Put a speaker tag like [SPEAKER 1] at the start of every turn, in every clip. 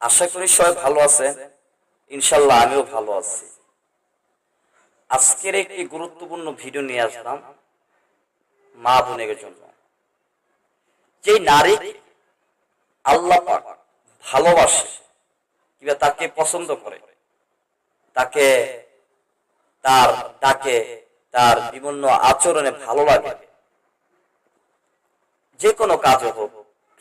[SPEAKER 1] আশা করি সবাই ভালো আছেন। ইনশাল্লাহ আমিও ভালো আছি। আজকের একটি গুরুত্বপূর্ণ ভিডিও নিয়ে আসলাম মা বোনের জন্য। যে নারী আল্লাহ ভালোবাসে কিংবা তাকে পছন্দ করে। তাকে তার ডাকে, তার বিভিন্ন আচরণে ভালো লাগে। যে কোনো কাজে হোক,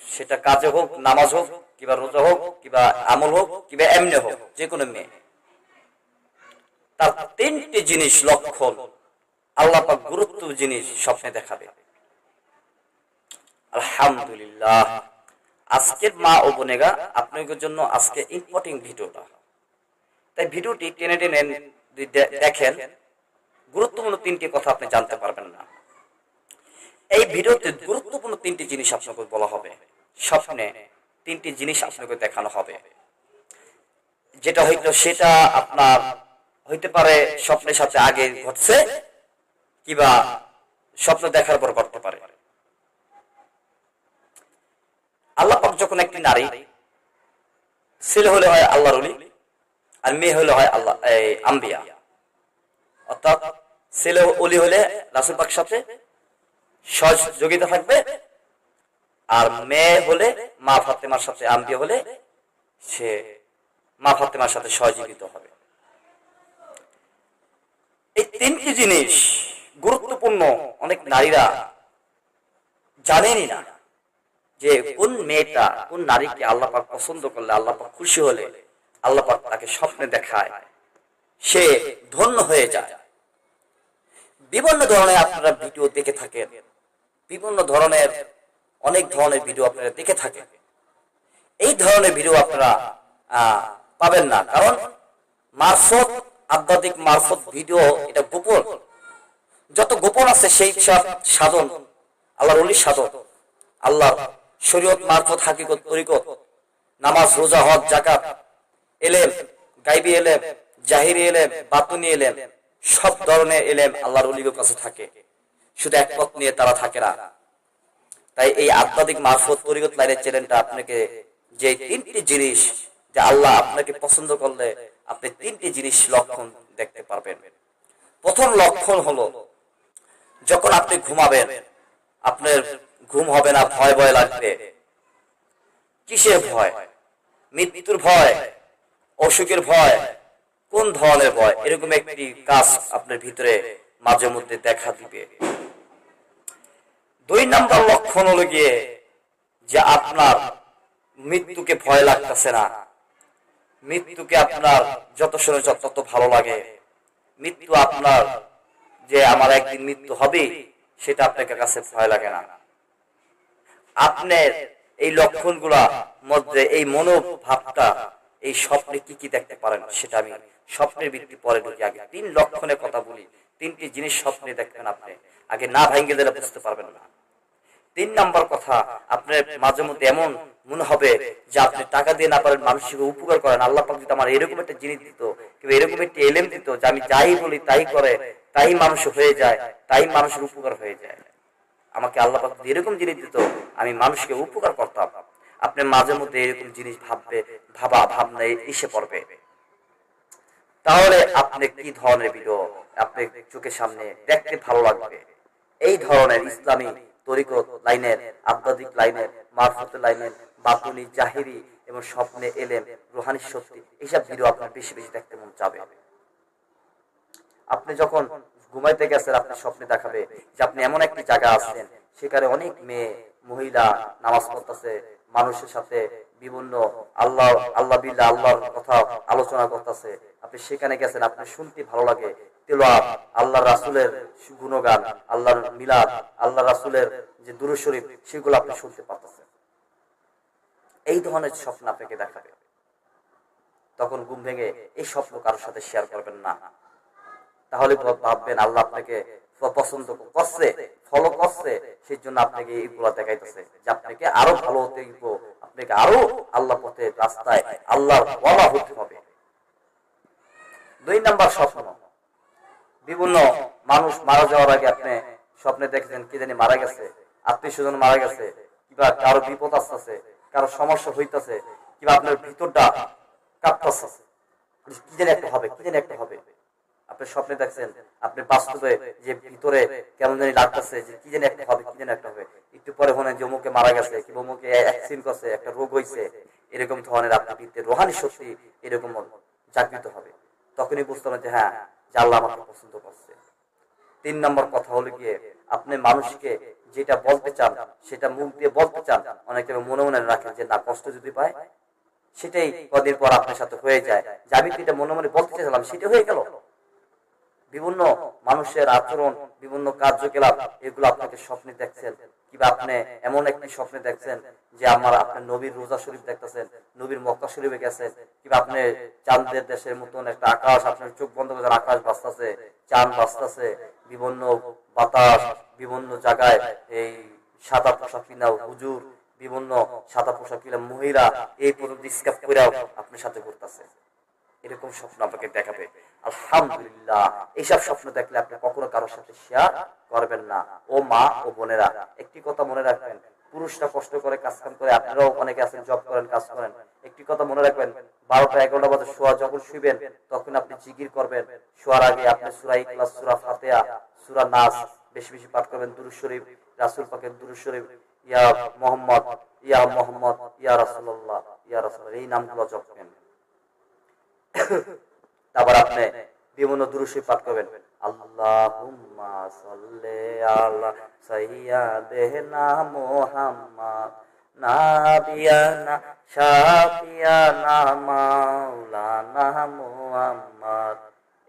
[SPEAKER 1] সেটা কাজে হোক, নামাজ হোক, কিংবা রোজা হোক, কিংবা আমল হোক, কিংবা এমনি হোক, যে কোনো মেয়ে। তার তিনটি জিনিস লক্ষণ আল্লাহ গুরুত্ব জিনিস স্বপ্নে দেখাবে। আলহামদুলিল্লাহ। আজকের মা ও বোনেগা আপনাদের জন্য আজকে ইম্পর্টেন্ট ভিডিওটা। তাই ভিডিওটি টেনে টেনে দেখেন, গুরুত্বপূর্ণ তিনটি কথা আপনি জানতে পারবেন না। এই ভিডিওতে গুরুত্বপূর্ণ তিনটি জিনিস আপনাকে বলা হবে। স্বপ্নে তিনটি জিনিস আপনাকে দেখানো হবে। যেটা হয়তো সেটা আপনার হইতে পারে স্বপ্নের সাথে আগে ঘটছে, কিবা স্বপ্ন দেখার পর ঘটতে পারে আল্লাহ পাক যখন একটি নারী, ছেলে হলে হয় আল্লাহর আর মেয়ে হলে হয় আল্লাহ আম্বিয়া। অর্থাৎ ছেলে অলি হলে রাসুল পাক সাথে সহযোগিতা থাকবে আর মেয়ে হলে মা ফাতেমার সাথে আম্বিয়া হলে সে মা ফাতেমার সাথে সহযোগিতা হবে। এই তিনটি জিনিস গুরুত্বপূর্ণ অনেক নারীরা জানেনই না। যে কোন মেয়েটা, কোন নারীকে আল্লাহ পাক পছন্দ করলে, আল্লাহ পাক খুশি হলে, আল্লাহ পাক তাকে স্বপ্নে দেখায়, সে ধন্য হয়ে যায়। বিভিন্ন ধরনের আপনারা ভিডিও দেখে থাকেন। বিভিন্ন ধরনের, অনেক ধরনের ভিডিও আপনারা দেখে থাকেন। এই ধরনের ভিডিও আপনারা পাবেন না। কারণ মারফত, আধ্যাত্মিক মারফত ভিডিও, এটা গোপন। যত গোপন আছে, সেই সব সাধন, আল্লাহর অলি সাধন আল্লাহ শরীয়ত মারফত হাকিকত তরিকত, নামাজ, রোজা, হজ জাকাত এলেম, গাইবি এলেম, জাহিরি এলেম, বাতুনি এলেম, সব ধরনের এলেম আল্লাহর অলিগের কাছে থাকে। শুধু এক পথ নিয়ে তারা থাকে না। তাই এই আধ্যাত্মিক মারফত তরিকত লাইনের চ্যানেলটা আপনাকে যে তিনটি জিনিস যে আল্লাহ আপনাকে পছন্দ করলে আপনি তিনটি জিনিস লক্ষণ দেখতে পারবেন। প্রথম লক্ষণ হলো, যখন আপনি ঘুমাবেন, আপনার ঘুম হবে না, ভয় ভয় লাগবে। কিসের ভয়? মৃত্যুর ভয়? অসুখের ভয়? কোন ধরনের ভয়? এরকম একটি কাজ আপনার ভিতরে মাঝে মধ্যে দেখা দিবে। দুই নাম্বার লক্ষণ হলো গিয়ে যে আপনার মৃত্যুকে ভয় লাগতেছে না। মৃত্যুকে আপনার যত শুনে তত ভালো লাগে। মৃত্যু আপনার যে আমার একদিন মৃত্যু হবে সেটা আপনার কাছে ভয় লাগে না। আপনার এই লক্ষণগুলা মধ্যে এই মনোভাবটা, এই স্বপ্নে কি কি দেখতে পারেন সেটা আমি স্বপ্নের ভিত্তি পরে ঢুকি। আগে তিন লক্ষণের কথা বলি, তিনটি জিনিস স্বপ্নে দেখবেন আপনি। আগে না ভাঙ্গে দিলে বুঝতে পারবেন না। তিন নাম্বার কথা, আপনার মাঝে মধ্যে এমন মনে হবে যে আপনি টাকা দিয়ে না পারেন, মানুষকে উপকার করেন। আল্লাহ পাক যদি আমার এরকম একটা জিনিস দিত, কিংবা এরকম একটি এলেম দিত যে আমি যাই বলি তাই করে, তাই মানুষ হয়ে যায়, তাই মানুষের উপকার হয়ে যায়। আমাকে আল্লাহ পাক এরকম জিনিস দিত, আমি মানুষকে উপকার করতাম। আপনি মাঝে মধ্যে এরকম জিনিস ভাববে ভাবা, ভাবনা এসে পড়বে। তাহলে আপনি কি ধরনের ভিডিও আপনি চোখের সামনে দেখতে ভালো লাগবে? এই ধরনের ইসলামী তরিকত লাইনের, আধ্যাত্মিক লাইনের মারফতের লাইনের বাতুনি জাহিরি এবং স্বপ্নে এলেন রুহানি শক্তি এইসব ভিডিও আপনার বেশি বেশি দেখতে মন যাবে আপনি যখন ঘুমাইতে গেছেন আপনার স্বপ্নে দেখাবে যে আপনি এমন একটি জায়গা আছেন। সেখানে অনেক মেয়ে, মহিলা নামাজ পড়তেছে, মানুষের সাথে বিভিন্ন আল্লাহ আল্লাহ বিল্লাহ, আল্লাহর কথা আলোচনা করতেছে। আপনি সেখানে গেছেন, আপনি শুনতে ভালো লাগে। তেলাওয়াত, আল্লাহ রাসুলের গুণগান আল্লাহর মিলাদ, আল্লাহ রাসুলের যে দুরু শরীফ, সেগুলো আপনি শুনতে পারতেছেন। এই ধরনের স্বপ্ন আপনাকে দেখাবে। তখন ঘুম ভেঙে এই স্বপ্ন কারোর সাথে শেয়ার করবেন না। তাহলে ভাববেন আল্লাহ আপনাকে পছন্দ করছে, ফলো করছে, সেই জন্য আপনাকে এইগুলো দেখাইতেছে। যে আপনাকে আরও ভালো হতে আপনাকে আরও আল্লাহ পথে রাস্তায় আল্লাহর ওয়ালা হতে হবে। দুই নাম্বার স্বপ্ন। বিভিন্ন মানুষ মারা যাওয়ার আগে আপনি স্বপ্নে দেখেছেন কি জানি মারা গেছে। আত্মীয় স্বজন মারা গেছে, কিবা কারও বিপদ আসতেছে, কারও সমস্যা হইতেছে, কিবা আপনার ভিতরটা কাঁপতেছে। কি জানি একটা হবে, কি জানি একটা হবে। আপনি স্বপ্নে দেখছেন, আপনি বাস্তবে যে ভিতরে কেমন জানি লাগতেছে, যে কি জানি একটা হবে, কি জানি একটা হবে। একটু পরে মনে হয় যে মারা গেছে, কিংবা অমুকে অ্যাক্সিডেন্ট করছে, একটা রোগ হয়েছে এরকম ধরনের আপনার ভিতরে রোহানি শক্তি এরকম জাগৃত হবে। তখনই বুঝতে হবে যে হ্যাঁ আল্লাহ আমাকে পছন্দ করছে। তিন নম্বর কথা হলো গিয়ে, আপনি মানুষকে যেটা বলতে চান, সেটা মুখ দিয়ে বলতে চান, অনেকে মনে মনে রাখেন যে না, কষ্ট যদি পায়, সেটাই কদিন পর আপনার সাথে হয়ে যায়। যে আমি এটা মনে মনে বলতে চাইছিলাম, সেটা হয়ে গেল। বিভিন্ন মানুষের আচরণ, বিভিন্ন কার্যকলাপ, এগুলো আপনাকে স্বপ্নে দেখছেন। কিংবা আপনি এমন একটি স্বপ্নে দেখছেন যে আমার আপনার নবীর রোজা শরীফ দেখতেছেন, নবীর মক্কা শরীফে গেছেন, কিংবা আপনি চাঁদের দেশের মতন একটা আকাশ, আপনার চোখ বন্ধ করে আকাশ বাঁচতেছে, চাঁদ বাঁচতেছে, বিভিন্ন বাতাস, বিভিন্ন জায়গায় এই সাদা পোশাক কিনা হুজুর, বিভিন্ন সাদা পোশাক কিনা মহিলা, এই পর্যন্ত স্কাপ করেও আপনার সাথে করতেছে এরকম স্বপ্ন আপনাকে দেখাবে। আলহামদুলিল্লাহ। এইসব স্বপ্ন দেখলে আপনি কখনো কারোর সাথে শেয়ার করবেন না। ও মা ও বোনেরা, একটি কথা মনে রাখবেন, পুরুষরা কষ্ট করে কাজ কাম করে, আপনারাও অনেকে আছেন জব করেন, কাজ করেন। একটি কথা মনে রাখবেন, বারোটা এগারোটা বাজে শোয়া যখন শুইবেন, তখন আপনি জিগির করবেন। শোয়ার আগে আপনি সুরা ইখলাস, সুরা ফাতেহা, সুরা নাস বেশি বেশি পাঠ করবেন। দুরুদ শরীফ, রাসুল পাকের দুরুদ শরীফ, ইয়া মোহাম্মদ ইয়া মোহাম্মদ, ইয়া রাসূলুল্লাহ, ইয়া রাসূল, এই নামগুলো জপবেন তারপর আপনি বিভিন্ন দুরুশি পাঠ করবেন। আল্লাহুম্মা সাল্লি আলা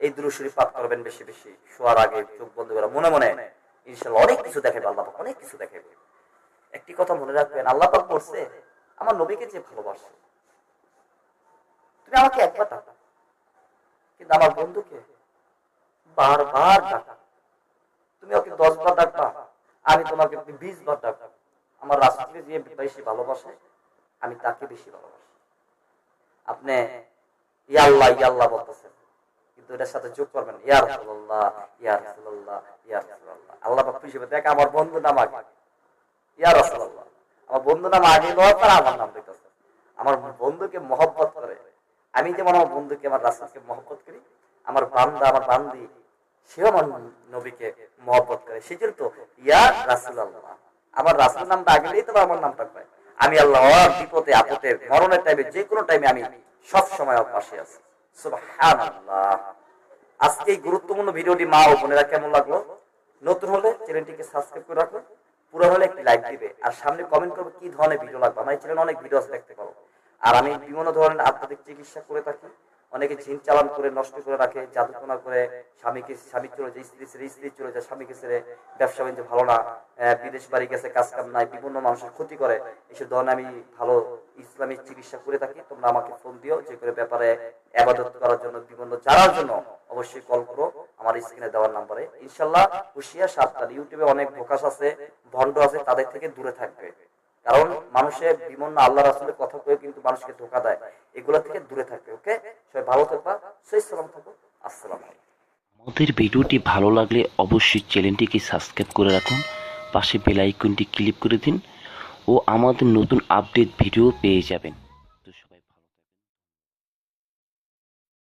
[SPEAKER 1] এই দুরুশরী পাঠ করবেন বেশি বেশি, শোয়ার আগে চোখ বন্ধ করে মনে মনে ইনশাআল্লাহ অনেক কিছু দেখাবে আল্লাহ অনেক কিছু দেখাবে একটি কথা মনে রাখবেন, আল্লাহ পাক বলছে, আমার নবীকে যে ভালোবাসে, তুমি আমাকে একবার ডাকা। কিন্তু আমার বন্ধুকে বারবার ডাকা। তুমি ওকে দশ বার ডাকবা, আমি তোমাকে বিশ বার ডাকবো। আমার রাষ্ট্রকে যে বেশি ভালোবাসে, আমি তাকে বেশি ভালোবাসি। আপনি, ইয়া আল্লাহ ইয়া আল্লাহ বলতেছেন, কিন্তু এটার সাথে যোগ করবেন, ইয়া রাসূলুল্লাহ ইয়া রাসূলুল্লাহ ইয়া রাসূলুল্লাহ। আল্লাহ খুশি হবে দেখ আমার বন্ধু নাম আগে। ইয়া রাসূলুল্লাহ। আমার বন্ধু নাম আগে লওয়ার পর আমার নাম দিতেছে। আমার বন্ধুকে মহব্বত করে আমি যেমন আমার বন্ধুকে, আমার রাসূলকে মহব্বত করি, আমার বান্দা, আমার বান্দি, সেও আমার নবীকে মহব্বত করে। সেই জন্য তো, ইয়া রাসূলুল্লাহ, আমার রাসূল নামটা আগে দিলেই তো আমার নামটা পায় আমি আল্লাহ বিপদে, আপদে, মরণের টাইমে যে কোনো টাইমে আমি সব সময় পাশে আছি। আজকে এই গুরুত্বপূর্ণ ভিডিওটি মা ও বোনেরা কেমন লাগল? নতুন হলে চ্যানেলটিকে সাবস্ক্রাইব করে রাখুন পুরো হলে একটি লাইক দিবে। আর সামনে কমেন্ট করবে কি ধরনের ভিডিও লাগবে? আমার চ্যানেলে অনেক ভিডিও দেখতে পাবো আর আমি বিভিন্ন ধরনের আধ্যাত্মিক চিকিৎসা করে থাকি। অনেকে জিন চালান করে, নষ্ট করে রাখে জাদুটনা করে, স্বামীকে, স্বামী চলে যায়, স্ত্রী ছেড়ে, স্ত্রী চলে যায়, স্বামীকে ছেড়ে, ব্যবসা বাণিজ্য ভালো না বিদেশ বাড়ি গেছে, কাজ কাম নাই, বিভিন্ন মানুষের ক্ষতি করে। এসব ধরনের আমি ভালো ইসলামিক চিকিৎসা করে থাকি। তোমরা আমাকে ফোন দিও, যে করে ব্যাপারে আবাদত করার জন্য, বিভিন্ন জানার জন্য অবশ্যই কল করো আমার স্ক্রিনে দেওয়ার নাম্বারে। ইনশাল্লাহ হুশিয়া সাবধান। ইউটিউবে অনেক প্রকাশ আছে, ভণ্ড আছে, তাদের থেকে দূরে থাকবে। কারণ মানুষের বিভিন্ন আল্লাহ রাসুলের কথা কয়ে কিন্তু মানুষকে ধোকা দেয়। এগুলো থেকে দূরে থাকবে, ওকে? সবাই ভালো থাকবা সেই সালাম থাকো। আসসালাম
[SPEAKER 2] আমাদের ভিডিওটি ভালো লাগলে অবশ্যই চ্যানেলটিকে সাবস্ক্রাইব করে রাখুন, পাশে বেল আইকনটি ক্লিক করে দিন ও আমাদের নতুন আপডেট ভিডিও পেয়ে যাবেন।